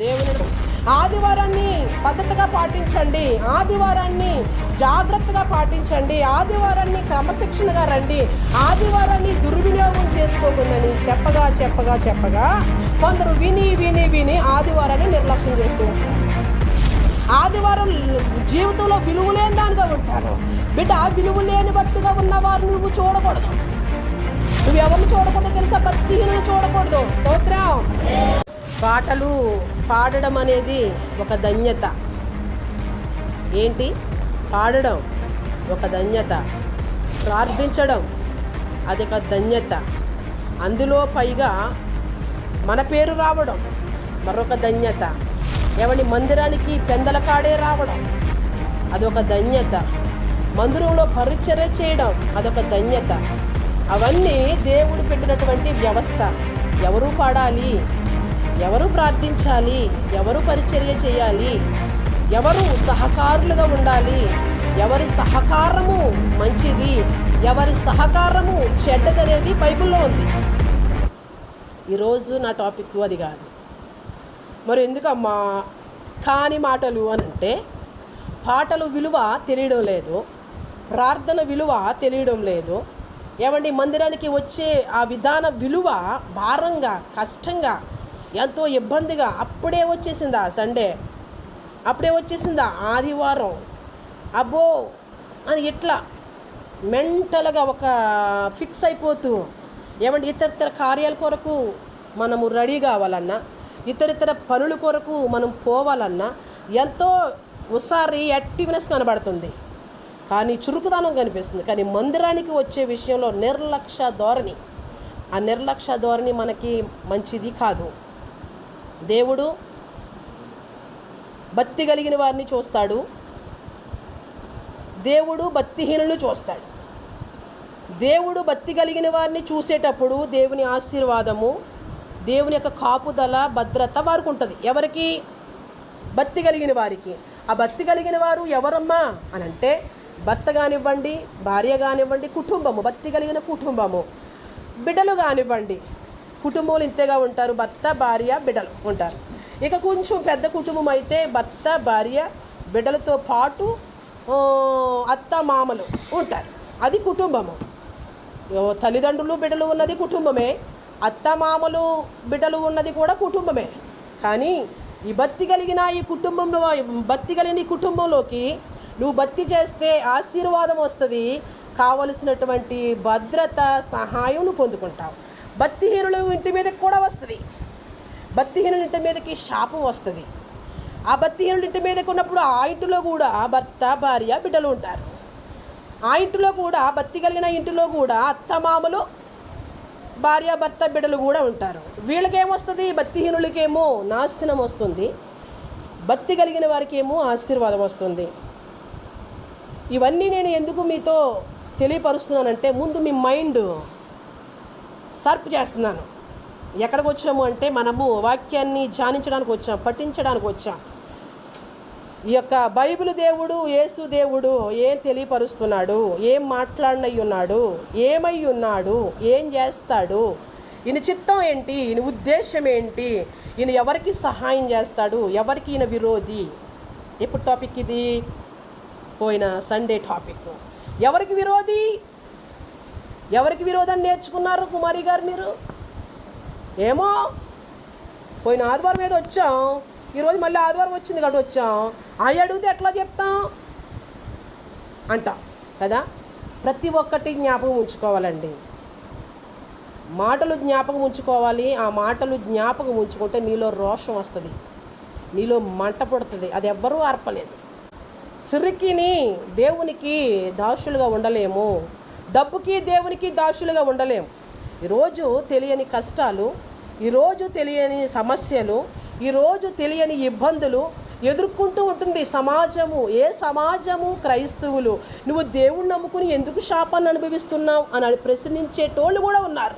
దేవుని ఆదివారాన్ని పద్ధతిగా పాటించండి. ఆదివారాన్ని జాగ్రత్తగా పాటించండి. ఆదివారాన్ని క్రమశిక్షణగా రండి. ఆదివారాన్ని దుర్వినియోగం చేసుకోకుండాని చెప్పగా చెప్పగా చెప్పగా కొందరు విని విని విని ఆదివారాన్ని నిర్లక్ష్యం చేస్తూ వస్తారు. ఆదివారం జీవితంలో విలువ లేని దానిగా ఉంటారు. బిడ్డ విలువ లేని బట్టుగా ఉన్నవారు నువ్వు చూడకూడదు. నువ్వు ఎవరిని చూడకూడదు తెలుసా? భక్తిహీనులు చూడకూడదు. స్తోత్రం. పాటలు పాడడం అనేది ఒక ధన్యత. ఏంటి? పాడడం ఒక ధన్యత. ప్రార్థించడం అది ఒక ధన్యత. అందులో పైగా మన పేరు రావడం మరొక ధన్యత. ఎవరి మందిరానికి పెందల కాడే రావడం అదొక ధన్యత. మందిరంలో పరిచర్య చేయడం అదొక ధన్యత. అవన్నీ దేవుడు పెట్టినటువంటి వ్యవస్థ. ఎవరు పాడాలి? ఎవరు ప్రార్థించాలి? ఎవరు పరిచర్య చేయాలి? ఎవరు సహకారులుగా ఉండాలి? ఎవరి సహకారము మంచిది? ఎవరి సహకారము చెడ్డదనేది బైబిల్లో ఉంది. ఈరోజు నా టాపిక్ అది కాదు. మరి ఎందుకమ్మా? కాని మాటలు అని అంటే పాటలు విలువ తెలియడం లేదు ప్రార్థన విలువ తెలియడం లేదు. ఏమండి? మందిరానికి వచ్చే ఆ విధాన విలువ భారంగా కష్టంగా ఎంతో ఇబ్బందిగా అప్పుడే వచ్చేసిందా సండే? అప్పుడే వచ్చేసిందా ఆదివారం? అబ్బో! అని ఇట్లా మెంటల్గా ఒక ఫిక్స్ అయిపోతూ ఏమంటే ఇతర ఇతర కార్యాల కొరకు మనము రెడీ కావాలన్నా ఇతర ఇతర పనుల కొరకు మనం పోవాలన్నా ఎంతో ఒకసారి యాక్టివ్నెస్ కనబడుతుంది. కానీ చురుకుదనం కనిపిస్తుంది. కానీ మందిరానికి వచ్చే విషయంలో నిర్లక్ష్య ధోరణి. ఆ నిర్లక్ష్య ధోరణి మనకి మంచిది కాదు. దేవుడు భక్తి కలిగిన వారిని చూస్తాడు. దేవుడు భక్తిహీనులను చూస్తాడు. దేవుడు భక్తి కలిగిన వారిని చూసేటప్పుడు దేవుని ఆశీర్వాదము దేవుని యొక్క కాపుదల భద్రత వారికి ఉంటుంది. ఎవరికి? భక్తి కలిగిన వారికి. ఆ భక్తి కలిగిన వారు ఎవరమ్మా అని అంటే భర్త కానివ్వండి భార్య కానివ్వండి కుటుంబము. భక్తి కలిగిన కుటుంబము. బిడ్డలు కానివ్వండి కుటుంబంలో ఇంతేగా ఉంటారు భర్త భార్య బిడ్డలు ఉంటారు. ఇక కొంచెం పెద్ద కుటుంబం అయితే భర్త భార్య బిడ్డలతో పాటు అత్త మామలు ఉంటారు. అది కుటుంబము. తల్లిదండ్రులు బిడ్డలు ఉన్నది కుటుంబమే. అత్త మామలు బిడ్డలు ఉన్నది కూడా కుటుంబమే. కానీ ఈ భక్తి కలిగిన ఈ కుటుంబంలో భక్తి కలిగిన ఈ కుటుంబంలోకి నువ్వు భక్తి చేస్తే ఆశీర్వాదం వస్తుంది. కావలసినటువంటి భద్రత సహాయం నువ్వు పొందుకుంటావు. భక్తిహీనులు ఇంటి మీదకి కూడా వస్తుంది. భక్తిహీనుల ఇంటి మీదకి శాపం వస్తుంది. ఆ భక్తిహీనుల ఇంటి మీదకి ఉన్నప్పుడు ఆ ఇంటిలో కూడా భర్త భార్య బిడ్డలు ఉంటారు. ఆ ఇంటిలో కూడా భక్తి కలిగిన ఇంటిలో కూడా అత్తమామలు భార్య భర్త బిడ్డలు కూడా ఉంటారు. వీళ్ళకేమొస్తుంది భక్తిహీనులకేమో నాశనం వస్తుంది. భక్తి కలిగిన వారికేమో ఆశీర్వాదం వస్తుంది. ఇవన్నీ నేను ఎందుకు మీతో తెలియపరుస్తున్నానంటే ముందు మీ మైండ్ సర్ప్ చేస్తున్నాను. ఎక్కడికి వచ్చాము అంటే మనము వాక్యాన్ని ధ్యానించడానికి వచ్చాం పఠించడానికి వచ్చాం. ఈ యొక్క బైబిల్ దేవుడు యేసు దేవుడు ఏం తెలియపరుస్తున్నాడు? ఏం మాట్లాడినై ఉన్నాడు? ఏమై ఉన్నాడు? ఏం చేస్తాడు? ఈయన చిత్తం ఏంటి? ఈయన ఉద్దేశం ఏంటి? ఈయన ఎవరికి సహాయం చేస్తాడు? ఎవరికి ఈయన విరోధి? ఎప్పుడు టాపిక్ ఇది? పోయిన సండే టాపిక్. ఎవరికి విరోధి? ఎవరికి విరోధం నేర్చుకున్నారు కుమారి గారు మీరు? ఏమో పోయిన ఆదివారం మీద వచ్చాం ఈరోజు మళ్ళీ ఆదివారం వచ్చింది కాబట్టి వచ్చాం. అవి అడిగితే ఎట్లా చెప్తాం? అంటాం కదా? ప్రతి ఒక్కటి జ్ఞాపకం ఉంచుకోవాలండి. మాటలు జ్ఞాపకం ఉంచుకోవాలి. ఆ మాటలు జ్ఞాపకం ఉంచుకుంటే నీలో రోషం వస్తుంది. నీలో మంట పుడుతుంది. అది ఎవ్వరూ ఆర్పలేదు. సిరికిని దేవునికి దాసులుగా ఉండలేము. డబ్బుకి దేవునికి దాసులుగా ఉండలేము ఈరోజు తెలియని కష్టాలు ఈరోజు తెలియని సమస్యలు ఈరోజు తెలియని ఇబ్బందులు ఎదుర్కొంటూ ఉంటుంది సమాజము. ఏ సమాజము? క్రైస్తవులు. నువ్వు దేవుణ్ణి నమ్ముకుని ఎందుకు శాపాన్ని అనుభవిస్తున్నావు? అని ప్రశ్నించేటోళ్ళు కూడా ఉన్నారు.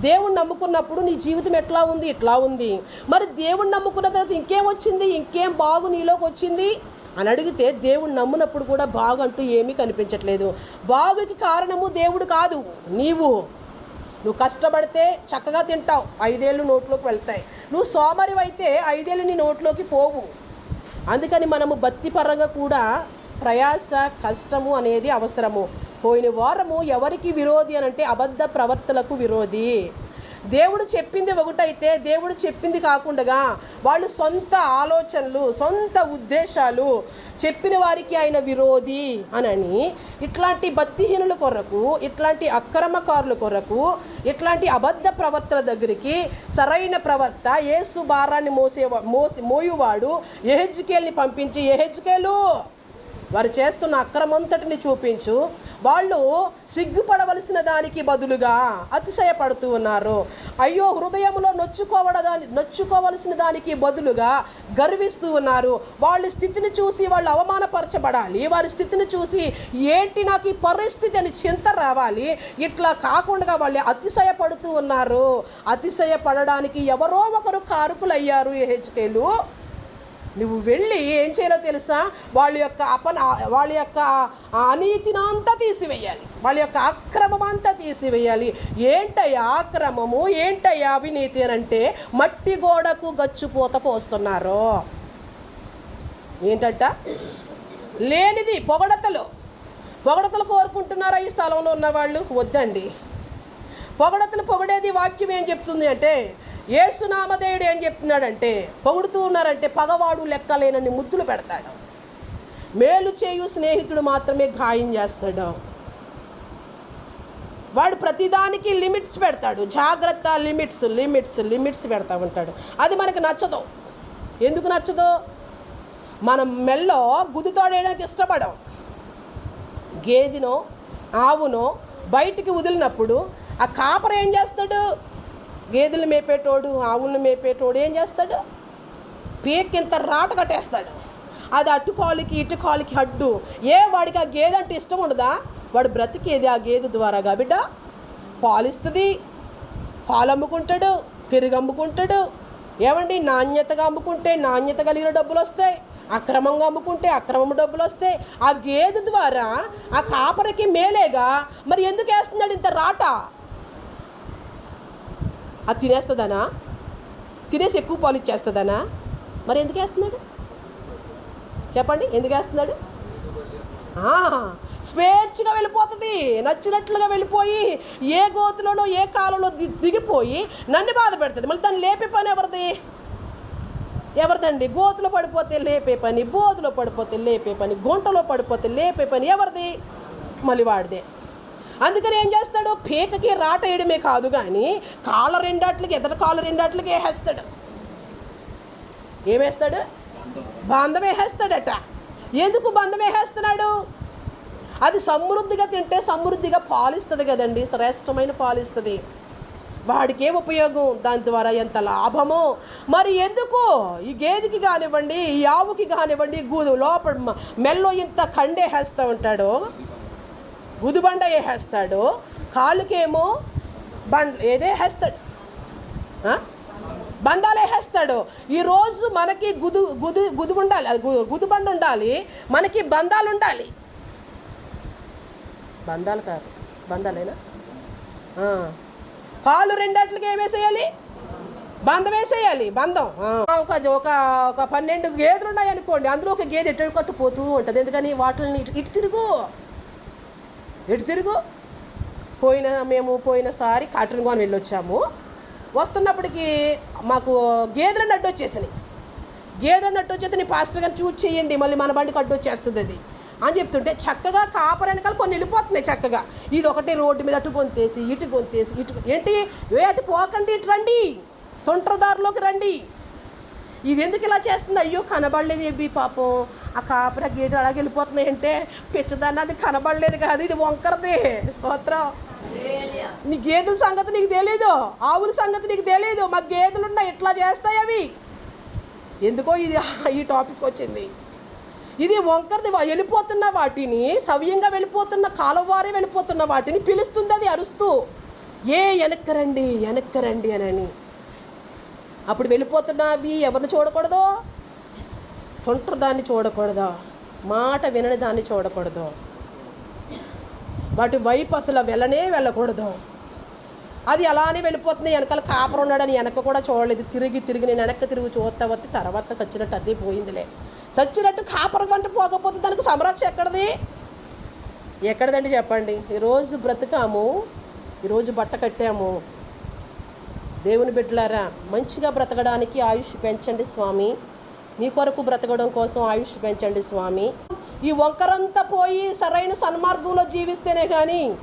దేవుణ్ణి నమ్ముకున్నప్పుడు నీ జీవితం ఎట్లా ఉంది? ఇట్లా ఉంది. మరి దేవుణ్ణి నమ్ముకున్న తర్వాత ఇంకేం వచ్చింది? ఇంకేం బాగు నీలోకి వచ్చింది? అని అడిగితే దేవుడు నమ్మునప్పుడు కూడా బాగు అంటూ ఏమీ కనిపించట్లేదు. బాగుకి కారణము దేవుడు కాదు. నీవు నువ్వు కష్టపడితే చక్కగా తింటావు. ఐదేళ్ళు నోట్లోకి వెళ్తాయి. నువ్వు సోమరి అయితే ఐదేళ్ళు నీ నోట్లోకి పోవు. అందుకని మనము భక్తిపరంగా కూడా ప్రయాస కష్టము అనేది అవసరము. పోయిన వారము ఎవరికి విరోధి అని అంటే అబద్ధ ప్రవర్తలకు విరోధి. దేవుడు చెప్పింది ఒకటైతే దేవుడు చెప్పింది కాకుండా వాళ్ళు సొంత ఆలోచనలు సొంత ఉద్దేశాలు చెప్పిన వారికి ఆయన విరోధి అనని ఇట్లాంటి భక్తిహీనుల కొరకు ఇట్లాంటి అక్రమకారుల కొరకు ఇట్లాంటి అబద్ధ ప్రవర్తన దగ్గరికి సరైన ప్రవర్త ఏసు భారాన్ని మోసే మోసి మోయువాడు ఎహెజ్కేల్ని పంపించి ఎహెజ్కేలు వారు చేస్తున్న అక్రమంతటిని చూపించు. వాళ్ళు సిగ్గుపడవలసిన దానికి బదులుగా అతిశయపడుతూ ఉన్నారు. అయ్యో హృదయంలో నొచ్చుకోవడదాని నొచ్చుకోవలసిన దానికి బదులుగా గర్విస్తూ ఉన్నారు. వాళ్ళ స్థితిని చూసి వాళ్ళు అవమానపరచబడాలి. వారి స్థితిని చూసి ఏంటి నాకు ఈ పరిస్థితి అని చింత రావాలి. ఇట్లా కాకుండా వాళ్ళు అతిశయపడుతూ ఉన్నారు. అతిశయపడడానికి ఎవరో ఒకరు కారుకులయ్యారు హెచ్కేలు. నువ్వు వెళ్ళి ఏం చేయాలో తెలుసా? వాళ్ళ యొక్క అపన వాళ్ళ యొక్క అనీతిని అంతా తీసివేయాలి. వాళ్ళ యొక్క అక్రమం అంతా తీసివేయాలి. ఏంటయ్యా అక్రమము? ఏంటయ్యా అవినీతి అని అంటే మట్టి గోడకు గచ్చుపోత పోస్తున్నారు. ఏంటంట? లేనిది పొగడతలు. పొగడతలు కోరుకుంటున్నారా ఈ స్థలంలో ఉన్నవాళ్ళు? వద్దండి. పొగడతలు పొగడేది వాక్యం ఏం చెప్తుంది అంటే ఏసునామదేవుడు ఏం చెప్తున్నాడంటే పొగుడుతూ ఉన్నారంటే పగవాడు లెక్కలేనని ముద్దులు పెడతాడు. మేలు చేయు స్నేహితుడు మాత్రమే గాయం చేస్తాడు. వాడు ప్రతిదానికి లిమిట్స్ పెడతాడు. జాగ్రత్త లిమిట్స్ లిమిట్స్ లిమిట్స్ పెడతా ఉంటాడు. అది మనకు నచ్చదు. ఎందుకు నచ్చదు? మనం మెల్లో గుదితోడేయడానికి ఇష్టపడం. గేదెనో ఆవునో బయటికి వదిలినప్పుడు ఆ కాపర ఏం చేస్తాడు? గేదెలు మేపేటోడు ఆవులను మేపేటోడు ఏం చేస్తాడు? పీకింత రాట కట్టేస్తాడు. అది అటు కాలుకి ఇటు కాలుకి అడ్డు. ఏ వాడికి ఆ గేదె అంటే ఇష్టం ఉండదా? వాడు బ్రతికేది ఆ గేదె ద్వారా కాబట్టి పాలిస్తుంది పాలు అమ్ముకుంటాడు పెరుగు అమ్ముకుంటాడు ఏమండి? నాణ్యతగా అమ్ముకుంటే నాణ్యత కలిగిన డబ్బులు వస్తాయి. అక్రమంగా అమ్ముకుంటే అక్రమం డబ్బులు వస్తాయి. ఆ గేదె ద్వారా ఆ కాపరికి మేలేగా. మరి ఎందుకు వేస్తున్నాడు ఇంత రాట? అది తినేస్తుందనా? తినేసి ఎక్కువ పాలు ఇచ్చేస్తుందనా? మరి ఎందుకు వేస్తున్నాడు? చెప్పండి ఎందుకు వేస్తున్నాడు? స్వేచ్ఛగా వెళ్ళిపోతుంది నచ్చినట్లుగా వెళ్ళిపోయి ఏ గోతులోనో ఏ కాలంలో ది దిగిపోయి నన్ను బాధ పెడుతుంది. మళ్ళీ దాన్ని లేపే పని ఎవరిది? ఎవరిదండి? గోతులో పడిపోతే లేపే పని బోధులో పడిపోతే లేపే పని గుంటలో పడిపోతే లేపే పని ఎవరిది? మళ్ళీ వాడిదే. అందుకని ఏం చేస్తాడు? పీకకి రాట వేయడమే కాదు కానీ కాళ్ళ రెండాట్లకి ఎదట కాళ్ళ రెండాట్లకి వేసేస్తాడు. ఏమేస్తాడు? బంధం వేసేస్తాడట. ఎందుకు బంధం వేసేస్తున్నాడు? అది సమృద్ధిగా తింటే సమృద్ధిగా పాలిస్తుంది కదండి శ్రేష్టమైన పాలిస్తుంది. వాడికి ఏం ఉపయోగం దాని ద్వారా ఎంత లాభమో. మరి ఎందుకు? ఈ గేదెకి కానివ్వండి ఈ ఆవుకి కానివ్వండి గూదు లోపల మ- మెల్లో ఇంత కండేసేస్తూ ఉంటాడు? గుదిబండ వేసేస్తాడు కాళ్ళకేమో బండ్ ఏదే వేస్తాడు బంధాలు వేసేస్తాడు ఈరోజు మనకి గుదు గుదు గుదు ఉండాలి అది ఉండాలి మనకి బంధాలు ఉండాలి. బంధాలు కాదు బంధాలేనా కాళ్ళు రెండట్లకి ఏమేసేయాలి బంధం వేసేయాలి బంధం. ఒక ఒక ఒక పన్నెండు గేదెలు ఉన్నాయనుకోండి అందులో ఒక గేదె ఎటు కట్టు పోతూ ఉంటుంది ఎందుకని వాటిని ఇటు ఇటు తిరుగు. ఎటు తిరుగు? పోయిన మేము పోయినసారి కాటన్గోన్ వెళ్ళొచ్చాము. వస్తున్నప్పటికీ మాకు గేదెలను అడ్డు వచ్చేసినాయి. గేదెలను అడ్డు వచ్చేది నీ పాస్టర్ గారిని చూసి చేయండి మళ్ళీ మన బండికి అడ్డు వచ్చేస్తుంది అది. అని చెప్తుంటే చక్కగా కాపర్ వెనకాల కొన్ని వెళ్ళిపోతున్నాయి చక్కగా. ఇది ఒకటి రోడ్డు మీద అటు గొంతేసి ఇటు గొంతేసి ఇటు ఏంటి? వేటు అటు పోకండి ఇటు రండి. తొంటరదారులోకి రండి. ఇది ఎందుకు ఇలా చేస్తుంది? అయ్యో కనబడలేదు ఏబి పాపం. ఆ కాపుర గేదెలు అలాగే వెళ్ళిపోతున్నాయి అంటే పిచ్చదాన్ని అది కనబడలేదు కాదు ఇది వంకరది. స్తోత్రం. నీ గేదెల సంగతి నీకు తెలియదు ఆవుల సంగతి నీకు తెలియదు మా గేదెలు ఉన్నాయి ఇట్లా చేస్తాయి అవి. ఎందుకో ఇది ఈ టాపిక్ వచ్చింది. ఇది వంకరది వెళ్ళిపోతున్న వాటిని సవ్యంగా వెళ్ళిపోతున్న కాలవారే వెళ్ళిపోతున్న వాటిని పిలుస్తుంది అది అరుస్తూ. ఏ వెనక్కరండి వెనక్కరండి అని అని. అప్పుడు వెళ్ళిపోతున్నవి ఎవరిని చూడకూడదు? తొంటరు దాన్ని చూడకూడదు. మాట వినని దాన్ని చూడకూడదు. వాటి వైపు అసలు వెళ్ళనే వెళ్ళకూడదు. అది అలానే వెళ్ళిపోతుంది. వెనకాల కాపర ఉన్నాడని వెనక కూడా చూడలేదు. తిరిగి తిరిగి నేను వెనక్కి తిరిగి చూస్తా వస్తే తర్వాత చచ్చినట్టు అదే పోయిందిలే. చచ్చినట్టు కాపర వంట పోకపోతే దానికి సమరక్ష ఎక్కడిది? ఎక్కడదండి చెప్పండి. ఈరోజు బ్రతకాము ఈరోజు బట్ట కట్టాము. దేవుని బిడ్డలారా మంచిగా బ్రతకడానికి ఆయుష్ పెంచండి స్వామి. నీ కొరకు బ్రతకడం కోసం ఆయుష్ పెంచండి స్వామి. ఈ వంకరంతా పోయి సరైన సన్మార్గంలో జీవిస్తేనే కానీ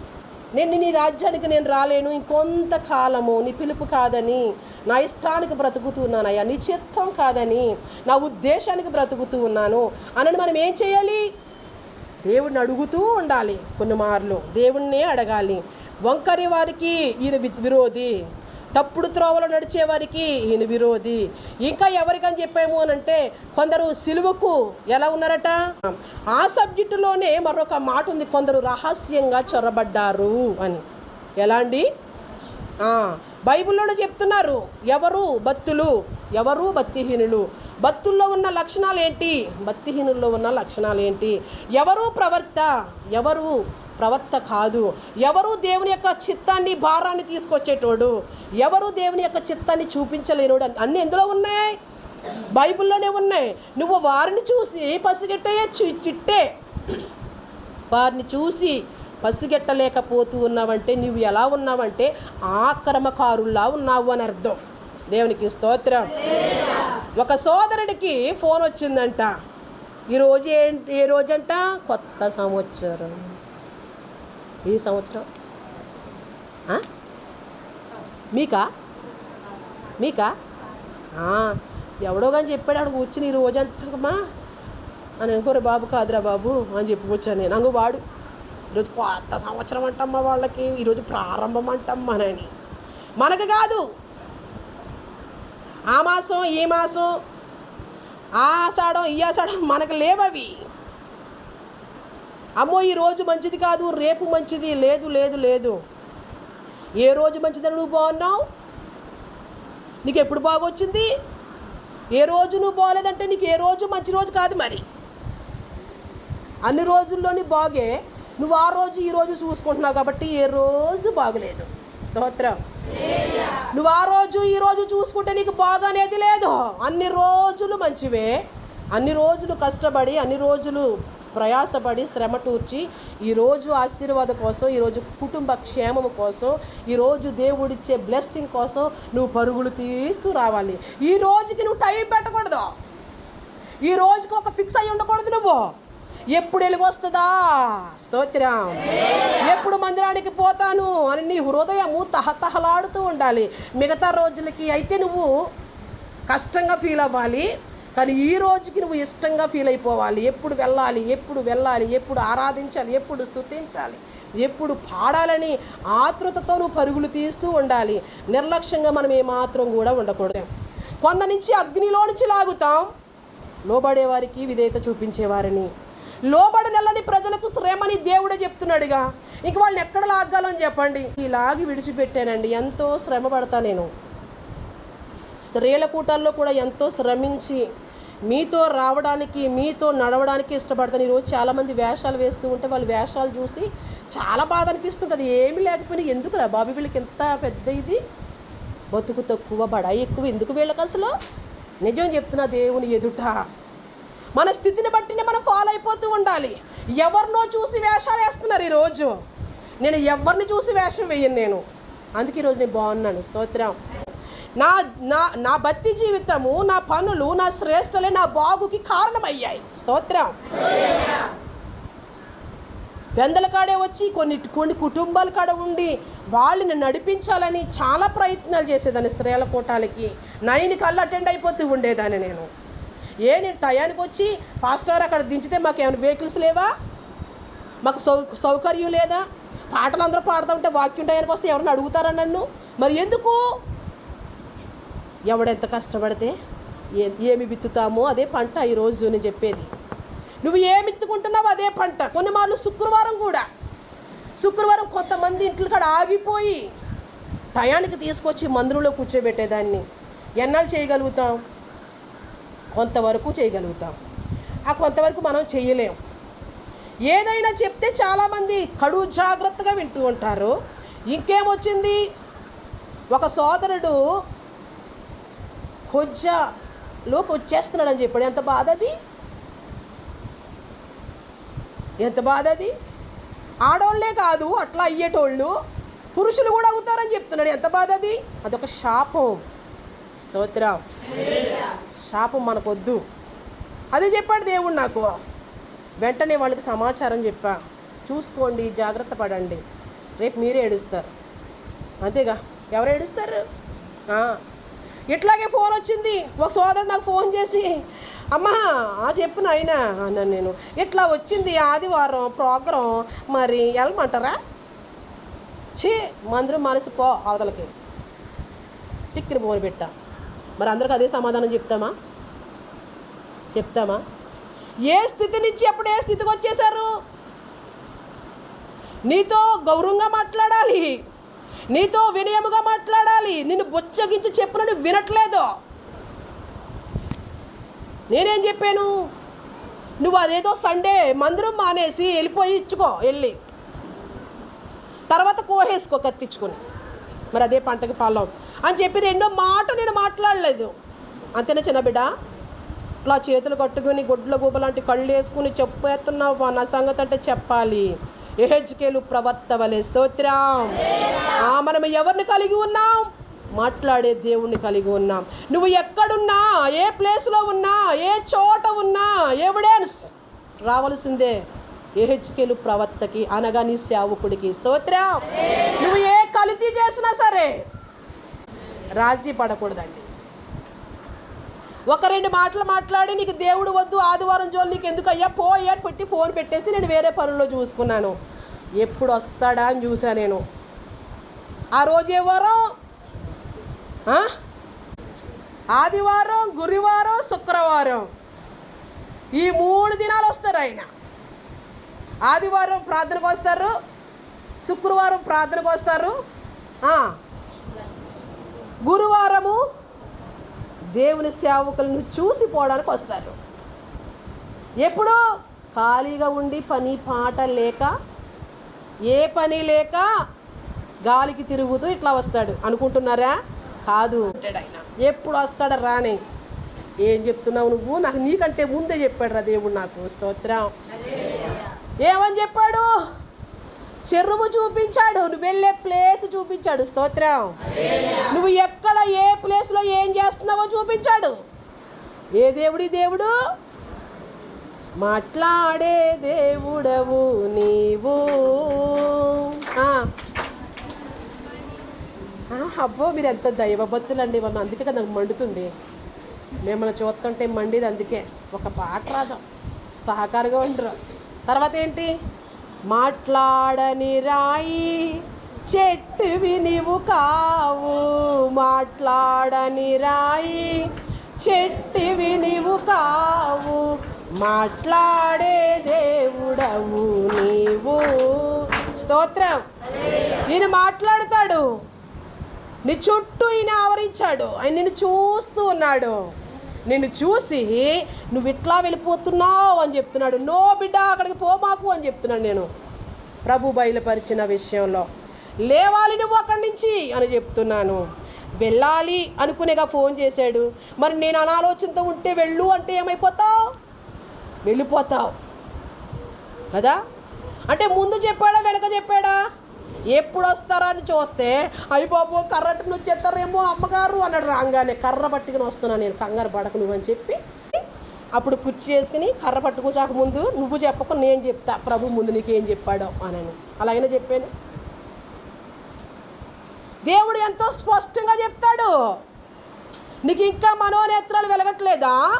నేను నీ రాజ్యానికి నేను రాలేను ఇంకొంత కాలము నీ పిలుపు కాదని నా ఇష్టానికి బ్రతుకుతూ ఉన్నానయ్యా. నీ చిత్తం కాదని నా ఉద్దేశానికి బ్రతుకుతూ ఉన్నాను. అనని మనం ఏం చేయాలి? దేవుడిని అడుగుతూ ఉండాలి కొన్ని మార్లు దేవుణ్ణే అడగాలి. వంకరి వారికి ఈయన విరోధి. తప్పుడు త్రోవలో నడిచే వారికి ఈయన విరోధి. ఇంకా ఎవరికని చెప్పాము అని అంటే కొందరు సిలువకు ఎలా ఉన్నారట? ఆ సబ్జెక్టులోనే మరొక మాట ఉంది కొందరు రహస్యంగా చొరబడ్డారు అని. ఎలా అండి? బైబిల్లోనే చెప్తున్నారు ఎవరు భక్తులు ఎవరు భక్తిహీనులు? భక్తుల్లో ఉన్న లక్షణాలు ఏంటి భక్తిహీనుల్లో ఉన్న లక్షణాలు ఏంటి ఎవరు ప్రవర్త? ఎవరు ప్రవర్త కాదు. ఎవరు దేవుని యొక్క చిత్తాన్ని భారాన్ని తీసుకొచ్చేటోడు ఎవరు దేవుని యొక్క చిత్తాన్ని చూపించలేనోడు అని- అన్నీ ఎందులో ఉన్నాయి? బైబిల్లోనే ఉన్నాయి. నువ్వు వారిని చూసి పసిగట్టయే చిట్టే వారిని చూసి పసిగట్టలేకపోతూ ఉన్నావంటే నువ్వు ఎలా ఉన్నావంటే ఆక్రమకారుల్లా ఉన్నావు అని అర్థం. దేవునికి స్తోత్రం. ఒక సోదరుడికి ఫోన్ వచ్చిందంట. ఈరోజు ఏంటి ఏ రోజంట? కొత్త సంవత్సరం. ఈ సంవత్సరం? మీకా? మీకా? ఎవడో కానీ చెప్పాడు అక్కడ కూర్చుని ఈ రోజంతమా అని అనుకోరు బాబు కాదురా బాబు అని చెప్పుకొచ్చాను నేను. అంగు వాడు ఈరోజు కొత్త సంవత్సరం అంటమ్మా వాళ్ళకి ఈరోజు ప్రారంభం అంటమ్మా అని మనకు కాదు. ఆ మాసం ఈ మాసం ఆ ఆషాఢం ఈ ఆషాఢం మనకు లేవవి. అమ్మో ఈ రోజు మంచిది కాదు రేపు మంచిది. లేదు లేదు లేదు. ఏ రోజు మంచిదని నువ్వు బాగున్నావు? నీకు ఎప్పుడు బాగొచ్చింది? ఏ రోజు నువ్వు బాగలేదంటే నీకు ఏ రోజు మంచి రోజు కాదు మరి. అన్ని రోజుల్లోని బాగే. నువ్వు ఆ రోజు ఈ రోజు చూసుకుంటున్నావు కాబట్టి ఏ రోజు బాగలేదు. స్తోత్రం. నువ్వు ఆ రోజు ఈ రోజు చూసుకుంటే నీకు బాగనేది లేదు. అన్ని రోజులు మంచివే. అన్ని రోజులు కష్టపడి అన్ని రోజులు ప్రయాసపడి శ్రమ టూర్చి ఈరోజు ఆశీర్వాదం కోసం ఈరోజు కుటుంబ క్షేమం కోసం ఈరోజు దేవుడిచ్చే బ్లెస్సింగ్ కోసం నువ్వు పరుగులు తీస్తూ రావాలి. ఈ రోజుకి నువ్వు టైం పెట్టకూడదు. ఈ రోజుకి ఒక ఫిక్స్ అయి ఉండకూడదు నువ్వు. ఎప్పుడు వెలుగొస్తుందా? స్తోత్రం. ఎప్పుడు మందిరానికి పోతాను అని నీ హృదయము తహతహలాడుతూ ఉండాలి. మిగతా రోజులకి అయితే నువ్వు కష్టంగా ఫీల్ అవ్వాలి. కానీ ఈ రోజుకి నువ్వు ఇష్టంగా ఫీల్ అయిపోవాలి. ఎప్పుడు వెళ్ళాలి ఎప్పుడు వెళ్ళాలి ఎప్పుడు ఆరాధించాలి ఎప్పుడు స్థుతించాలి ఎప్పుడు పాడాలని ఆతృతతో నువ్వు పరుగులు తీస్తూ ఉండాలి. నిర్లక్ష్యంగా మనం ఏమాత్రం కూడా ఉండకూడదు. కొంద నుంచి అగ్నిలో నుంచి లాగుతాం లోబడేవారికి విధేయత చూపించేవారిని. లోబడనెల్లని ప్రజలకు శ్రమని దేవుడే చెప్తున్నాడుగా. ఇంక వాళ్ళని ఎక్కడ లాగాలని చెప్పండి. ఈ లాగి విడిచిపెట్టానండి. ఎంతో శ్రమ పడతా నేను. స్త్రీల కూటాల్లో కూడా ఎంతో శ్రమించి మీతో రావడానికి మీతో నడవడానికి ఇష్టపడతాను ఈరోజు చాలామంది వేషాలు వేస్తూ ఉంటే వాళ్ళు వేషాలు చూసి చాలా బాధ అనిపిస్తుంటుంది. ఏమీ లేకపోయినా ఎందుకు రా బాబు వీళ్ళకి ఎంత పెద్ద ఇది? బతుకు తక్కువ బడాయి ఎక్కువ. ఎందుకు వీళ్ళకి అసలు? నిజం చెప్తున్నా దేవుని ఎదుట. మన స్థితిని బట్టినే మనం ఫాలో అయిపోతూ ఉండాలి. ఎవరినో చూసి వేషాలు వేస్తున్నారు ఈరోజు. నేను ఎవరిని చూసి వేషం వేయను నేను. అందుకే ఈరోజు నేను బాగున్నాను. స్తోత్రం. నా నా నా భక్తి జీవితము నా పనులు నా శ్రేష్టలే నా బాగుకి కారణమయ్యాయి. స్తోత్రం. పెందల కాడే వచ్చి కొన్ని కొన్ని కుటుంబాల కాడ ఉండి వాళ్ళని నడిపించాలని చాలా ప్రయత్నాలు చేసేదాన్ని స్త్రీల కూటాలకి. నైన్ కల్లా అటెండ్ అయిపోతూ ఉండేదాన్ని నేను. ఏ నేను టయానికి వచ్చి పాస్టర్ అక్కడ దించితే మాకు ఏమైనా వెహికల్స్ లేవా? మాకు సౌ సౌకర్యం లేదా? పాటలు అందరూ పాడుతూ ఉంటే వాక్యం టయానికి వస్తే ఎవరిని అడుగుతారా నన్ను? మరి ఎందుకు? ఎవడెంత కష్టపడితే ఏ ఏమి విత్తుతామో అదే పంట ఈరోజు నేను చెప్పేది. నువ్వు ఏమి విత్తుకుంటున్నావు అదే పంట. కొన్ని మార్లు శుక్రవారం కూడా. శుక్రవారం కొంతమంది ఇంట్లో కాడ ఆగిపోయి టయానికి తీసుకొచ్చి మందులలో కూర్చోబెట్టేదాన్ని. ఎన్నాళ్ళు చేయగలుగుతాం? కొంతవరకు చేయగలుగుతాం. ఆ కొంతవరకు మనం చేయలేం. ఏదైనా చెప్తే చాలామంది కడువు జాగ్రత్తగా వింటూ ఉంటారు. ఇంకేమొచ్చింది ఒక సోదరుడు హొజ్జలోకి వచ్చేస్తున్నాడని చెప్పాడు. ఎంత బాధ అది? ఎంత బాధ అది? ఆడోళ్ళే కాదు అట్లా అయ్యేటోళ్ళు పురుషులు కూడా అవుతారని చెప్తున్నాడు. ఎంత బాధ అది? అదొక శాపం. స్తోత్రం. శాపం మనకొద్దు. అదే చెప్పాడు దేవుడు నాకు. వెంటనే వాళ్ళకి సమాచారం చెప్పా. చూసుకోండి జాగ్రత్త పడండి. రేపు మీరే ఏడుస్తారు. అంతేగా? ఎవరు ఏడుస్తారు? ఇట్లాగే ఫోన్ వచ్చింది? ఒక సోదరుడు నాకు ఫోన్ చేసి అమ్మా ఆ చెప్పు నాయన అన్నాను నేను. ఇట్లా వచ్చింది ఆదివారం ప్రోగ్రాం? మరి వెళ్ళమంటారా? చే మందిరం మనసు పో అవతలకి. టిక్కిన ఫోన్ పెట్టా. మరి అందరికి అదే సమాధానం చెప్తామా? చెప్తామా? ఏ స్థితి నుంచి అప్పుడు ఏ స్థితికి వచ్చేశారు? నీతో గౌరవంగా మాట్లాడాలి. నీతో వినయముగా మాట్లాడాలి. నిన్ను బొచ్చగించి చెప్పిన వినట్లేదు. నేనేం చెప్పాను? నువ్వు అదేదో సండే మందిరం మానేసి వెళ్ళిపోయి ఇచ్చుకో వెళ్ళి. తర్వాత కోహేసుకో కత్తిచ్చుకొని మరి అదే పంటకి ఫాలో అని చెప్పి రెండో మాట నేను మాట్లాడలేదు. అంతేనా చిన్న బిడ్డ? ఇట్లా చేతులు కట్టుకుని గుడ్ల గూబలాంటి కళ్ళు వేసుకుని చెప్పేస్తున్నావు. నా సంగతి అంటే చెప్పాలి. ఎహెచ్కేలు ప్రవర్తవలే స్తోత్రం. మనం ఎవరిని కలిగి ఉన్నాం? మాట్లాడే దేవుణ్ణి కలిగి ఉన్నాం. నువ్వు ఎక్కడున్నా ఏ ప్లేస్లో ఉన్నా ఏ చోట ఉన్నా ఎవిడెన్స్ రావాల్సిందే. ఏహెచ్కేలు ప్రవర్తకి అనగా నీ సేవకుడికి స్తోత్రం. నువ్వు ఏ కలితీ చేసినా సరే రాజీ పడకూడదండి. ఒక రెండు మాటలు మాట్లాడి నీకు దేవుడు వద్దు ఆదివారం జోలు నీకు ఎందుకు అయ్యా పో అయ్యా పెట్టి ఫోన్ పెట్టేసి నేను వేరే పనుల్లో చూసుకున్నాను. ఎప్పుడు వస్తాడా అని చూసా నేను. ఆ రోజు ఎవరో? ఆదివారం గురువారం శుక్రవారం. ఈ మూడు దినాలు వస్తారు ఆయన. ఆదివారం ప్రార్థనకు వస్తారు శుక్రవారం ప్రార్థనకు వస్తారు గురువారము దేవుని సేవకులను చూసి పోవడానికి వస్తారు. ఎప్పుడు ఖాళీగా ఉండి పని పాట లేక ఏ పని లేక గాలికి తిరుగుతూ ఇట్లా వస్తాడు. అనుకుంటున్నారా? కాదు. ఆయన ఎప్పుడు వస్తాడు రానే. ఏం చెప్తున్నావు నువ్వు? నాకు నీకంటే ముందే చెప్పాడు రా దేవుడు నాకు. స్తోత్రం. ఏమని చెప్పాడు? చెరువు చూపించాడు. నువ్వు వెళ్ళే ప్లేస్ చూపించాడు. స్తోత్రం. నువ్వు ఎక్కడ ఏ ప్లేస్లో ఏం చేస్తున్నావో చూపించాడు. ఏ దేవుడి దేవుడు? మాట్లాడే దేవుడవు నీవు. అబ్బో మీరు ఎంత దైవభక్తులండి మమ్మల్ని అందుకే కదా నాకు మండుతుంది. మిమ్మల్ని చూస్తుంటే మండిది అందుకే. ఒక పాట రాదు సహకారంగా ఉండరు. తర్వాత ఏంటి? మాట్లాడని రాయి చెట్టువి నీవు కావు. మాట్లాడని రాయి చెట్టు నీవు కావు. మాట్లాడే దేవుడవు నీవు. స్తోత్రం. నేను మాట్లాడతాడు. నీ చుట్టూ ఈయన ఆవరించాడు. ఆయన నిన్ను చూస్తూ ఉన్నాడు. నిన్ను చూసి నువ్వు ఇట్లా వెళ్ళిపోతున్నావు అని చెప్తున్నాడు. నో బిడ్డ అక్కడికి పోమాకు అని చెప్తున్నాను నేను. ప్రభు బయలుపరిచిన విషయంలో లేవాలి నువ్వు అక్కడి నుంచి అని చెప్తున్నాను. వెళ్ళాలి అనుకునేగా ఫోన్ చేశాడు. మరి నేను అనాలోచనతో ఉంటే వెళ్ళు అంటే ఏమైపోతావు? వెళ్ళిపోతావు. కదా? అంటే ముందు చెప్పాడా వెనక చెప్పాడా? ఎప్పుడు వస్తారని అని చూస్తే అయ్యి బాబు నుంచి ఎత్తారేమో అమ్మగారు అన్నాడు. రాగానే కర్ర పట్టుకుని వస్తున్నాను నేను కంగారు పడకు నువ్వని అని చెప్పి. అప్పుడు కుర్చీ వేసుకుని కర్ర పట్టుకోచాక ముందు నువ్వు చెప్పకు నేను చెప్తా. ప్రభు ముందు నీకేం చెప్పాడో అని అలాగనే చెప్పాను. దేవుడు ఎంతో స్పష్టంగా చెప్తాడు. నీకు ఇంకా మనోనేత్రాలు వెలగట్లేదా?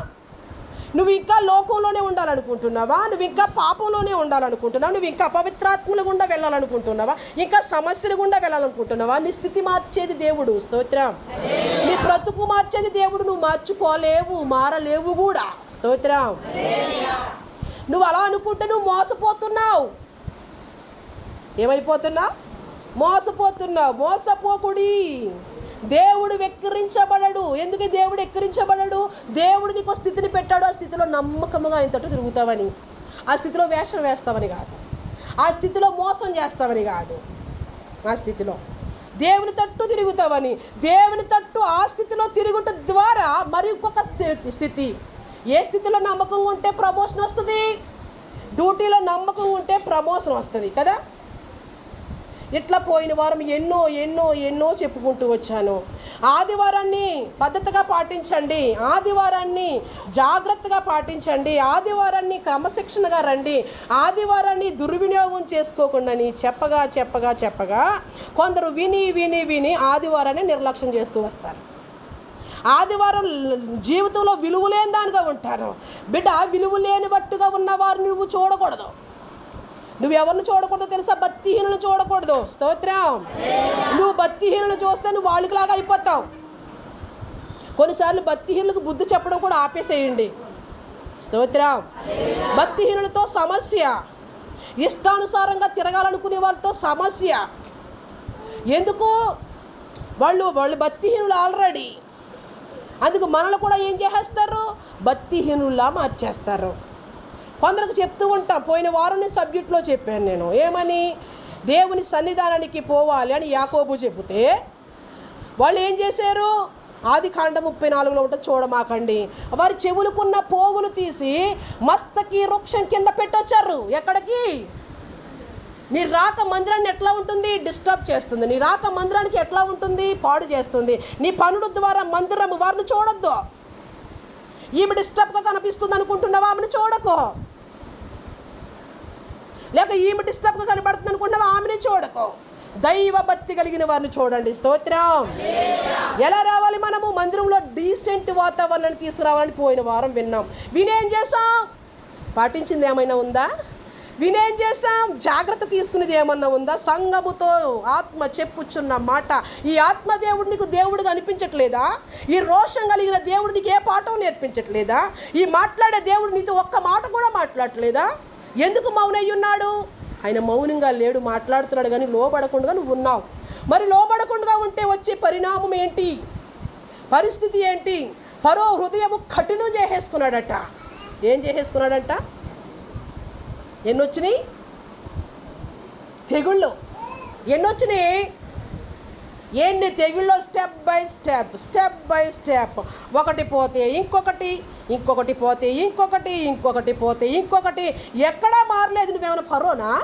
నువ్వు ఇంకా లోకంలోనే ఉండాలనుకుంటున్నావా? నువ్వు ఇంకా పాపంలోనే ఉండాలనుకుంటున్నావా? నువ్వు ఇంకా అపవిత్రాత్మల గుండా వెళ్ళాలనుకుంటున్నావా? ఇంకా సమస్యల గుండా వెళ్ళాలనుకుంటున్నావా? నీ స్థితి మార్చేది దేవుడు. స్తోత్రం. నీ బ్రతుకు మార్చేది దేవుడు. నువ్వు మార్చుకోలేవు మారలేవు కూడా. స్తోత్రం. నువ్వు అలా అనుకుంటే నువ్వు మోసపోతున్నావు. ఏమైపోతున్నావు? మోసపోతున్నావు. మోసపోకుడి. దేవుడు వెక్కిరించబడడు. ఎందుకు దేవుడు ఎక్కిరించబడడు దేవుడు నీకు స్థితిని పెట్టాడు. ఆ స్థితిలో నమ్మకముగా ఆయన తట్టు తిరుగుతావని. ఆ స్థితిలో వేషం వేస్తావని కాదు. ఆ స్థితిలో మోసం చేస్తావని కాదు. ఆ స్థితిలో. దేవుని తట్టు తిరుగుతావని. దేవుని తట్టు ఆ స్థితిలో తిరుగుట ద్వారా మరి ఇంకొక స్థితి. ఏ స్థితిలో నమ్మకం ఉంటే ప్రమోషన్ వస్తుంది? డ్యూటీలో నమ్మకం ఉంటే ప్రమోషన్ వస్తుంది కదా? ఇట్లా పోయిన వారం ఎన్నో ఎన్నో ఎన్నో చెప్పుకుంటూ వచ్చాను. ఆదివారాన్ని పద్ధతిగా పాటించండి. ఆదివారాన్ని జాగ్రత్తగా పాటించండి. ఆదివారాన్ని క్రమశిక్షణగా రండి. ఆదివారాన్ని దుర్వినియోగం చేసుకోకుండా చెప్పగా చెప్పగా చెప్పగా కొందరు విని విని విని ఆదివారాన్ని నిర్లక్ష్యం చేస్తూ వస్తారు. ఆదివారం జీవితంలో విలువ లేని దానిగా ఉంటారు. బిడ్డ విలువ లేనివట్టుగా బట్టుగా ఉన్నవారిని నువ్వు చూడకూడదు. నువ్వు ఎవరిని చూడకూడదు తెలుసా? భక్తిహీనులను చూడకూడదు? స్తోత్రం. నువ్వు భక్తిహీనులు చూస్తే నువ్వు వాళ్ళకిలాగా అయిపోతావు. కొన్నిసార్లు భక్తిహీనులకు బుద్ధి చెప్పడం కూడా ఆపేసేయండి. స్తోత్రం. భక్తిహీనులతో సమస్య. ఇష్టానుసారంగా తిరగాలనుకునే వాళ్ళతో సమస్య. ఎందుకు? వాళ్ళు వాళ్ళు భక్తిహీనులు ఆల్రెడీ. అందుకు మనల్ని కూడా ఏం చేసేస్తారు? భక్తిహీనుల్లా మార్చేస్తారు. కొందరికి చెప్తూ ఉంటాం పోయిన వారం సబ్జెక్ట్లో చెప్పాను నేను. ఏమని? దేవుని సన్నిధానానికి పోవాలి అని యాకోబు చెబితే వాళ్ళు ఏం చేశారు? ఆది కాండ ముప్పై నాలుగులో ఉంటుంది చూడమాకండి. వారి చెవులకున్న పోగులు తీసి మస్తకి వృక్షం కింద పెట్టొచ్చారు. ఎక్కడికి? నీ రాక మందిరాన్ని ఎట్లా ఉంటుంది? డిస్టర్బ్ చేస్తుంది. నీ రాక మందిరానికి ఎట్లా ఉంటుంది? పాడు చేస్తుంది. నీ పనుల ద్వారా మందిరం వారిని చూడొద్దు. ఈమె డిస్టర్బ్గా కనిపిస్తుంది అనుకుంటున్నావా? ఆమెను చూడకు. లేక ఈమె డిస్టర్బ్గా కనబడుతుంది అనుకుంటున్నావా ఆమెని చూడకు. దైవ భక్తి కలిగిన వారిని చూడండి. స్తోత్రం. ఎలా రావాలి మనము? మందిరంలో డీసెంట్ వాతావరణాన్ని తీసుకురావాలని పోయిన వారం విన్నాం. వినేం చేసాం పాటించింది ఏమైనా ఉందా? వినేం చేసాం జాగ్రత్త తీసుకునేది ఏమన్నా ఉందా? సంగముతో ఆత్మ చెప్పుచున్న మాట. ఈ ఆత్మ దేవుడు నీకు దేవుడిగా అనిపించట్లేదా? ఈ రోషం కలిగిన దేవుడు నీకు ఏ పాఠం నేర్పించట్లేదా? ఈ మాట్లాడే దేవుడు నీతో ఒక్క మాట కూడా మాట్లాడట్లేదా? ఎందుకు మౌనయ్య ఉన్నాడు ఆయన మౌనంగా లేడు మాట్లాడుతున్నాడు కానీ లోపడకుండా నువ్వు ఉన్నావు. మరి లోపడకుండా ఉంటే వచ్చే పరిణామం ఏంటి? పరిస్థితి ఏంటి? ఫరో హృదయము కఠినం చేసేసుకున్నాడట. ఏం చేసేసుకున్నాడంట? ఎన్నొచ్చినాయి? తెగుళ్ళు. ఎన్నొచ్చినాయి? ఎన్ని తెగుళ్ళు step by step step by step. ఒకటి పోతే ఇంకొకటి ఇంకొకటి పోతే ఇంకొకటి ఇంకొకటి పోతే ఇంకొకటి. ఎక్కడా మారలేదు నువ్వేమైనా ఫరోనా?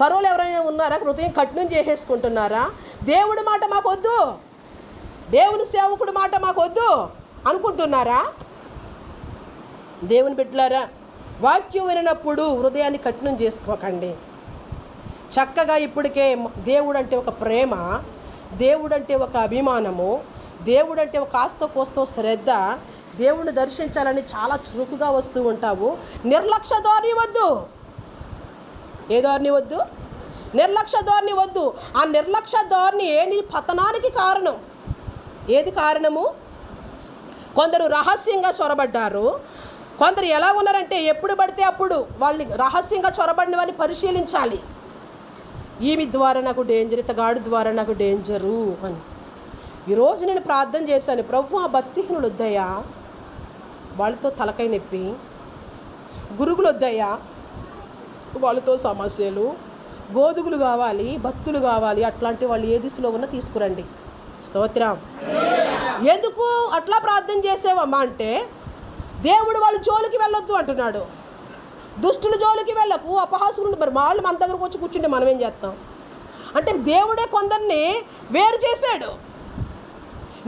ఫరోలు ఎవరైనా ఉన్నారా? హృదయం కఠినం చేసేసుకుంటున్నారా? దేవుడి మాట మాకొద్దు. దేవుని సేవకుడి మాట మాకొద్దు. అనుకుంటున్నారా? దేవుని బిడ్డలారా వాక్యం వినప్పుడు హృదయాన్ని కఠినం చేసుకోకండి. చక్కగా ఇప్పటికే దేవుడు అంటే ఒక ప్రేమ దేవుడు అంటే ఒక అభిమానము దేవుడు అంటే ఒక ఆస్తో కోస్తో శ్రద్ధ దేవుణ్ణి దర్శించాలని చాలా చురుకుగా వస్తూ ఉంటావు. నిర్లక్ష్య ధోరణి వద్దు. ఏ ధోరణి వద్దు? నిర్లక్ష్య ధోరణి వద్దు. ఆ నిర్లక్ష్య ధోరణి నీ పతనానికి కారణం. ఏది కారణము? కొందరు రహస్యంగా చొరబడ్డారు. కొందరు ఎలా ఉన్నారంటే ఎప్పుడు పడితే అప్పుడు వాళ్ళని రహస్యంగా చొరబడిన వారిని పరిశీలించాలి. ఈమె ద్వారా నాకు డేంజర్ ఇతగాడు ద్వారా నాకు డేంజరు అని. ఈరోజు నేను ప్రార్థన చేశాను ప్రభు ఆ భక్తిహీనులు వద్దయ్యా వాళ్ళతో తలకై నొప్పి గురుగులు వద్దయ్యా వాళ్ళతో సమస్యలు గోధుగులు కావాలి భక్తులు కావాలి అట్లాంటి వాళ్ళు ఏ దిశలో ఉన్నా తీసుకురండి. స్తోత్రం. ఎందుకు అట్లా ప్రార్థన చేసేవమ్మా? అంటే దేవుడు వాళ్ళు జోలికి వెళ్ళొద్దు అంటున్నాడు. దుష్టుల జోలికి వెళ్ళకు అపహాసులు మరి వాళ్ళు మన దగ్గరకు వచ్చి కూర్చుంటే మనం ఏం చేస్తాం? అంటే దేవుడే కొందరిని వేరు చేశాడు.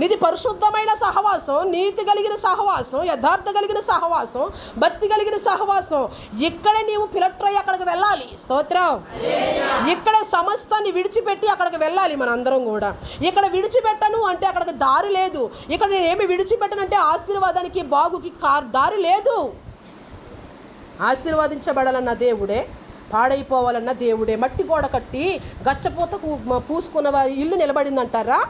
నీది పరిశుద్ధమైన సహవాసం నీతి కలిగిన సహవాసం యథార్థ కలిగిన సహవాసం భక్తి కలిగిన సహవాసం. ఇక్కడే నీవు పిలట్రై అయ్యి అక్కడికి వెళ్ళాలి. స్తోత్రం. ఇక్కడ సమస్తాన్ని విడిచిపెట్టి అక్కడికి వెళ్ళాలి మనందరం కూడా. ఇక్కడ విడిచిపెట్టను అంటే అక్కడికి దారి లేదు. ఇక్కడ నేను ఏమి విడిచిపెట్టనంటే ఆశీర్వాదానికి బాగుకి కార్ దారి లేదు. ఆశీర్వదించబడాలన్న దేవుడే పాడైపోవాలన్న దేవుడే. మట్టి గోడ కట్టి గచ్చపోతకు మ- పూసుకున్న వారి ఇల్లు నిలబడిందంటారా?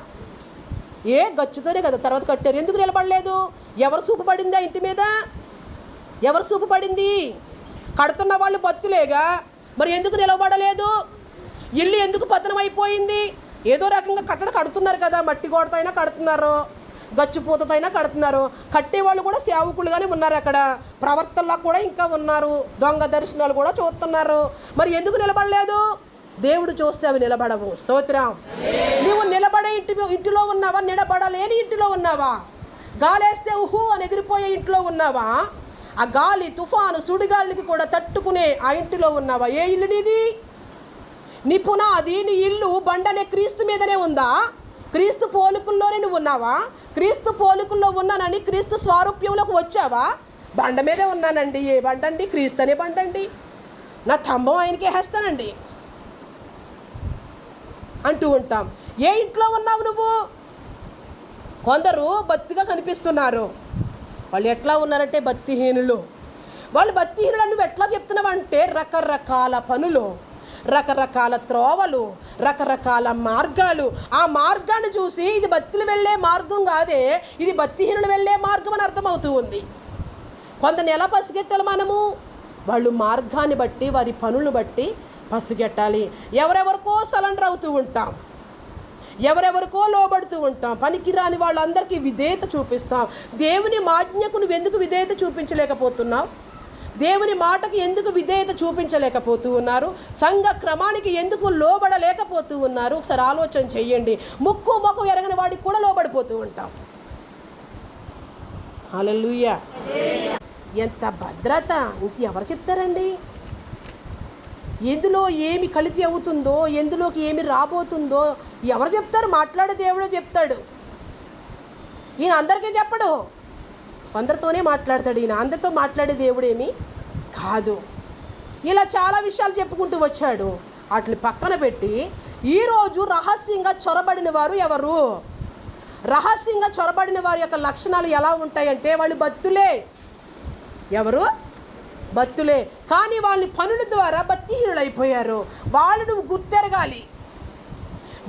ఏ గచ్చుతోనే కదా తర్వాత కట్టారు. ఎందుకు నిలబడలేదు? ఎవరు సూపుపడిందా ఇంటి మీద? ఎవరు సూపుపడింది కడుతున్న వాళ్ళు బత్తులేగా? మరి ఎందుకు నిలబడలేదు? ఇల్లు ఎందుకు పతనం అయిపోయింది ఏదో రకంగా కట్టడ కడుతున్నారు కదా మట్టి గోడతో అయినా కడుతున్నారు. గచ్చుపూతతో అయినా కడుతున్నారు. కట్టేవాళ్ళు కూడా సేవకులుగానే ఉన్నారు అక్కడ. ప్రవర్తనలా కూడా ఇంకా ఉన్నారు. దొంగ దర్శనాలు కూడా చూస్తున్నారు. మరి ఎందుకు నిలబడలేదు? దేవుడు చూస్తే అవి నిలబడవు. స్తోత్రం. నువ్వు నిలబడే ఇంటి ఇంటిలో ఉన్నావా? నిలబడలేని ఇంటిలో ఉన్నావా? గాలేస్తే ఉహు అని ఎగిరిపోయే ఇంట్లో ఉన్నావా? ఆ గాలి తుఫాను సుడిగాలికి కూడా తట్టుకునే ఆ ఇంటిలో ఉన్నావా? ఏ ఇల్లు నీది? నీ పునాది నీ ఇల్లు బండనే క్రీస్తు మీదనే ఉందా? క్రీస్తు పోలికల్లోనే నువ్వు ఉన్నావా? క్రీస్తు పోలికల్లో ఉన్నానని క్రీస్తు స్వారూప్యంలోకి వచ్చావా? బండ మీదే ఉన్నానండి. ఏ బండ అండి క్రీస్తు అనే బండ అండి నా తంబం ఆయనకి వేస్తానండి అంటూ ఉంటాం. ఏ ఇంట్లో ఉన్నావు నువ్వు? కొందరు బత్తిగా కనిపిస్తున్నారు. వాళ్ళు ఎట్లా ఉన్నారంటే భక్తిహీనులు. వాళ్ళు భక్తిహీనులు నువ్వు ఎట్లా చెప్తున్నావంటే రకరకాల పనులు. రకరకాల త్రోవలు రకరకాల మార్గాలు. ఆ మార్గాన్ని చూసి ఇది భక్తులు వెళ్ళే మార్గం కాదే ఇది భక్తిహీనులు వెళ్ళే మార్గం అని అర్థమవుతూ ఉంది. కొందరిని ఎలా పసిగెట్టాలి మనము. వాళ్ళు మార్గాన్ని బట్టి వారి పనులను బట్టి పసిగెట్టాలి. ఎవరెవరికో సలెండర్ అవుతూ ఉంటాం. ఎవరెవరికో లోబడుతూ ఉంటాం. పనికిరాని వాళ్ళందరికీ విధేయత చూపిస్తాం. దేవుని మాజ్ఞకు ఎందుకు విధేయత చూపించలేకపోతున్నావు? దేవుని మాటకి ఎందుకు విధేయత చూపించలేకపోతూ ఉన్నారు? సంఘ క్రమానికి ఎందుకు లోబడలేకపోతూ ఉన్నారు? ఒకసారి ఆలోచన చెయ్యండి. ముక్కు మొక్కు ఎరగని వాడికి కూడా లోబడిపోతూ ఉంటాం. హల్లెలూయా. ఎంత భద్రత! ఇంత ఎవరు చెప్తారండి? ఎందులో ఏమి కలితి అవుతుందో ఎందులోకి ఏమి రాబోతుందో ఎవరు చెప్తారు? మాట్లాడే దేవుడు చెప్తాడు. ఈయన అందరికీ చెప్పడు. అందరితోనే మాట్లాడతాడు ఈయన. అందరితో మాట్లాడే దేవుడేమి కాదు. ఇలా చాలా విషయాలు చెప్పుకుంటూ వచ్చాడు. వాటిని పక్కన పెట్టి ఈరోజు రహస్యంగా చొరబడిన వారు ఎవరు? రహస్యంగా చొరబడిన వారి యొక్క లక్షణాలు ఎలా ఉంటాయంటే వాళ్ళు భక్తులే ఎవరు? భక్తులే కానీ వాళ్ళ పనుల ద్వారా భక్తిహీనులు అయిపోయారు వాళ్ళు నువ్వు గుర్తెరగాలి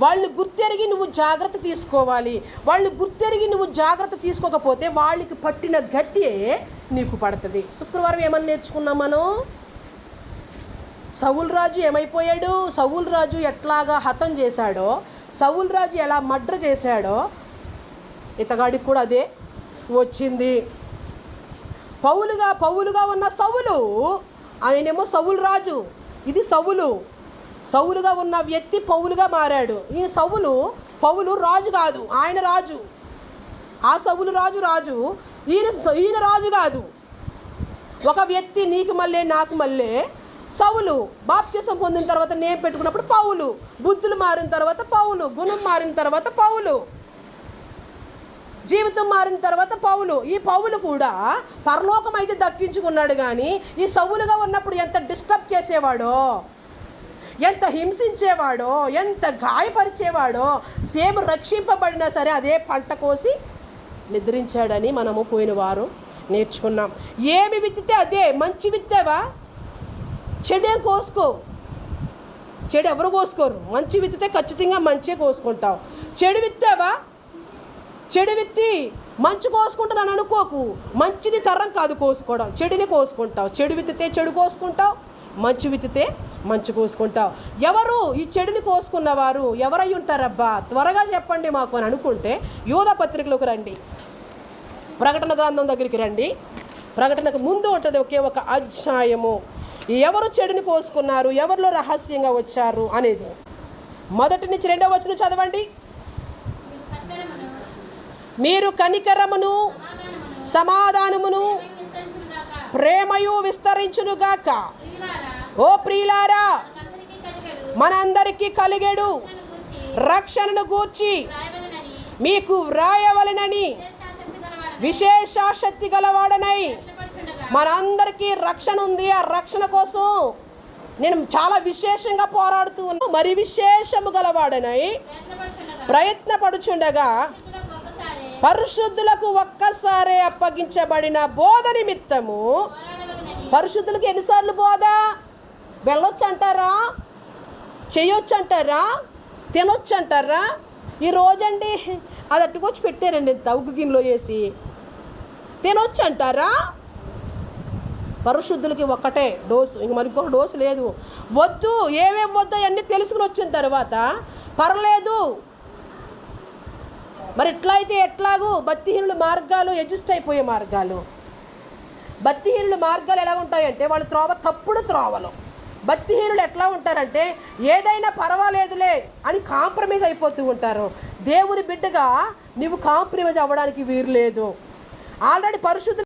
వాళ్ళు గుర్తెరిగి నువ్వు జాగ్రత్త తీసుకోవాలి. వాళ్ళు గుర్తెరిగి నువ్వు జాగ్రత్త తీసుకోకపోతే వాళ్ళకి పట్టిన గట్టియే నీకు పడుతుంది. శుక్రవారం ఏమని నేర్చుకున్నాం మనం? సౌల్ రాజు ఏమైపోయాడు? సవులరాజు రాజు ఎట్లాగా హతం చేశాడో సౌల్ రాజు ఎలా మడ్ర చేశాడో ఇతగాడికి కూడా అదే వచ్చింది. పౌలుగా పౌలుగా ఉన్న సవులు ఆయనేమో సవులు రాజు. ఇది సవులు. సౌలుగా ఉన్న వ్యక్తి పౌలుగా మారాడు. ఈ సౌలు పౌలు రాజు కాదు ఆయన రాజు. ఆ సౌలు రాజు రాజు ఈయన ఈయన రాజు కాదు. ఒక వ్యక్తి నీకు మళ్ళీ నాకు మళ్ళీ. సౌలు బాప్త్యసం పొందిన తర్వాత నేను పెట్టుకున్నప్పుడు పౌలు. బుద్ధులు మారిన తర్వాత పౌలు గుణం మారిన తర్వాత పౌలు. జీవితం మారిన తర్వాత పౌలు. ఈ పౌలు కూడా పరలోకం అయితే దక్కించుకున్నాడు కానీ ఈ సౌలుగా ఉన్నప్పుడు ఎంత డిస్టర్బ్ చేసేవాడో. ఎంత హింసించేవాడో ఎంత గాయపరిచేవాడో సేమ్ రక్షింపబడినా సరే అదే పంట కోసి నిద్రించాడని మనము పోయిన వారు నేర్చుకున్నాం. ఏమి విత్తితే అదే మంచి విత్తావా? చెడేం కోసుకో. చెడు ఎవరు కోసుకోరు? మంచి విత్తితే ఖచ్చితంగా మంచిగా కోసుకుంటావు. చెడు విత్తావా? చెడు విత్తి మంచి కోసుకుంటున్నాను అనుకోకు. మంచిని తరం కాదు కోసుకోవడం. చెడుని కోసుకుంటావు. చెడు విత్తితే చెడు కోసుకుంటావు. మంచు విత్తితే మంచు కోసుకుంటావు. ఎవరు ఈ చెడుని కోసుకున్నవారు ఎవరై ఉంటారబ్బా? త్వరగా చెప్పండి మాకు అని అనుకుంటే యోధ పత్రికలోకి రండి. ప్రకటన గ్రంథం దగ్గరికి రండి. ప్రకటనకు ముందు ఉంటుంది ఒకే ఒక అధ్యాయము. ఎవరు చెడుని కోసుకున్నారు ఎవరిలో రహస్యంగా వచ్చారు అనేది. మొదటి నుంచి రెండవ వచ్చిన చదవండి. మీరు కనికరమును సమాధానమును, ప్రేమయు విస్తరించునుగాక. ఓ ప్రియులారా మనందరికీ కలిగేడు. రక్షణను గూర్చి మీకు వ్రాయవలెనని విశేషాశక్తి గలవాడనై మనందరికీ రక్షణ ఉంది. ఆ రక్షణ కోసం నేను చాలా విశేషంగా పోరాడుతూ ఉన్నా మరి విశేషము గలవాడనై ప్రయత్నపడుచుండగా. పరిశుద్ధులకు ఒక్కసారే అప్పగించబడిన బోధ నిమిత్తము పరిశుద్ధులకు ఎన్నిసార్లు బోధ? వెళ్ళొచ్చు అంటారా చేయొచ్చు అంటారా తినొచ్చు అంటారా ఈ రోజండి అది అట్టుకొచ్చి పెట్టారండి ఇంత గిన్నెలో వేసి. తినొచ్చు అంటారా పరిశుద్ధులకి ఒక్కటే డోసు. ఇంక మరి ఇంకొక డోసు లేదు. వద్దు ఏమేమి వద్దు అన్నీ తెలుసుకుని వచ్చిన తర్వాత పర్లేదు. మరి ఎట్లా అయితే ఎట్లాగూ భక్తిహీనుల మార్గాలు ఎడ్జస్ట్ అయిపోయే మార్గాలు. భక్తిహీనుల మార్గాలు ఎలా ఉంటాయంటే వాళ్ళు త్రోవ తప్పుడు త్రోవలు. భక్తిహీనులు ఎట్లా ఉంటారంటే ఏదైనా పర్వాలేదులే అని కాంప్రమైజ్ అయిపోతూ ఉంటారు. దేవుని బిడ్డగా నీవు కాంప్రమైజ్ అవ్వడానికి వీరు లేదు. ఆల్రెడీ పరిశుద్ధ